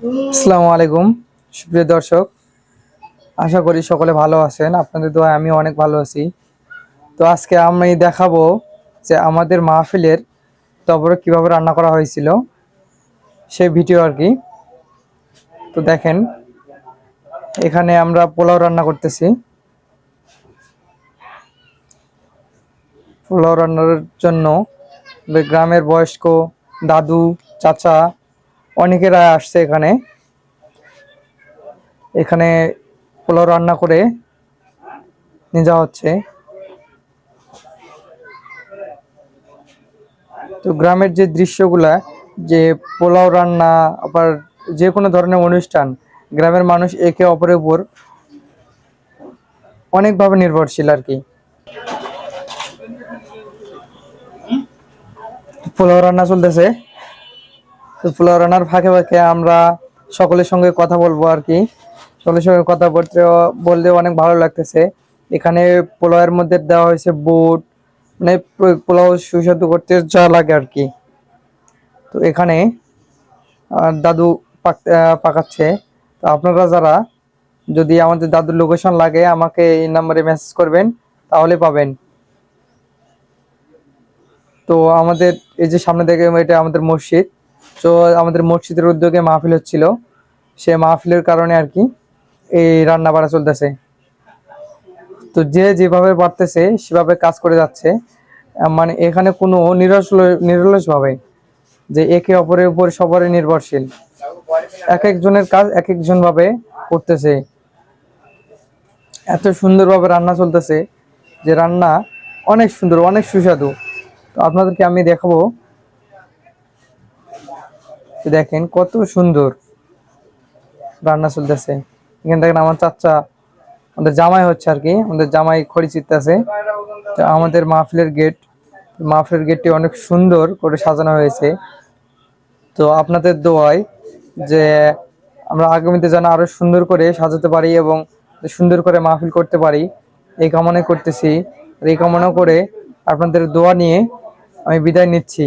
আসসালামু আলাইকুম। সুপ্রিয় দর্শক, আশা করি সকলে ভালো আছেন। আপনাদের দোয়ায় আমি অনেক ভালো আছি। তো আজকে আমি দেখাবো যে আমাদের মাহফিলের তবরক কীভাবে রান্না করা হয়েছিল, সেই ভিডিও আর কি। তো দেখেন, এখানে আমরা পোলাও রান্না করতেছি। পোলাও রান্নার জন্য গ্রামের বয়স্ক দাদু, চাচা অনেকেরা আসছে এখানে। এখানে পোলাও রান্না করে নিয়ে যাওয়া হচ্ছে। তো গ্রামের যে দৃশ্যগুলা, যে পোলাও রান্না, আবার যে কোনো ধরনের অনুষ্ঠান, গ্রামের মানুষ একে অপরের উপর অনেকভাবে নির্ভরশীল আর কি। পোলাও রান্না চলতেছে। তো রান্নার ফাঁকে ফাঁকে আমরা সকলের সঙ্গে কথা বলব আর কি। সকলের সঙ্গে কথা বলতে বলতে অনেক ভালো লাগতেছে। এখানে পোলাওয়ের মধ্যে দেওয়া হয়েছে বুট মানে পোলাও সুস্বাদু করতে যা লাগে আর কি। তো এখানে দাদু পাক- পাকাচ্ছে। তো আপনারা যারা যদি আমাদের দাদুর লোকেশন লাগে, আমাকে এই নাম্বারে মেসেজ করবেন, তাহলে পাবেন। তো আমাদের, এই যে সামনে দেখে এটা আমাদের মসজিদ। তো আমাদের মসজিদের উদ্যোগে মাহফিল হচ্ছিল। সে মাহফিলের কারণে আর কি এই রান্না বাড়া চলতেছে। তো যে যেভাবে পারতেছে সেভাবে কাজ করে যাচ্ছে। মানে এখানে কোনো নিরস নিরলস ভাবে যে একে অপরের উপর সবারই নির্ভরশীল। এক একজনের কাজ এক একজন ভাবে করতেছে। এত সুন্দরভাবে রান্না চলতেছে যে রান্না অনেক সুন্দর, অনেক সুস্বাদু। তো আপনাদেরকে আমি দেখাবো যে দেখেন কত সুন্দর রান্না চলতেছে। এখানে দেখেন আমার চাচা, আমাদের জামাই হচ্ছে আর কি, আমাদের জামাই খড়ি চিত্তাছে তো আমাদের মাহফিলের গেট, মাহফিলের গেটটি অনেক সুন্দর করে সাজানো হয়েছে। তো আপনাদের দোয়ায় যে আমরা আগামীতে যেন আরও সুন্দর করে সাজাতে পারি এবং সুন্দর করে মাহফিল করতে পারি, এই কামনা করতেছি। এই কামনা করে আপনাদের দোয়া নিয়ে আমি বিদায় নিচ্ছি।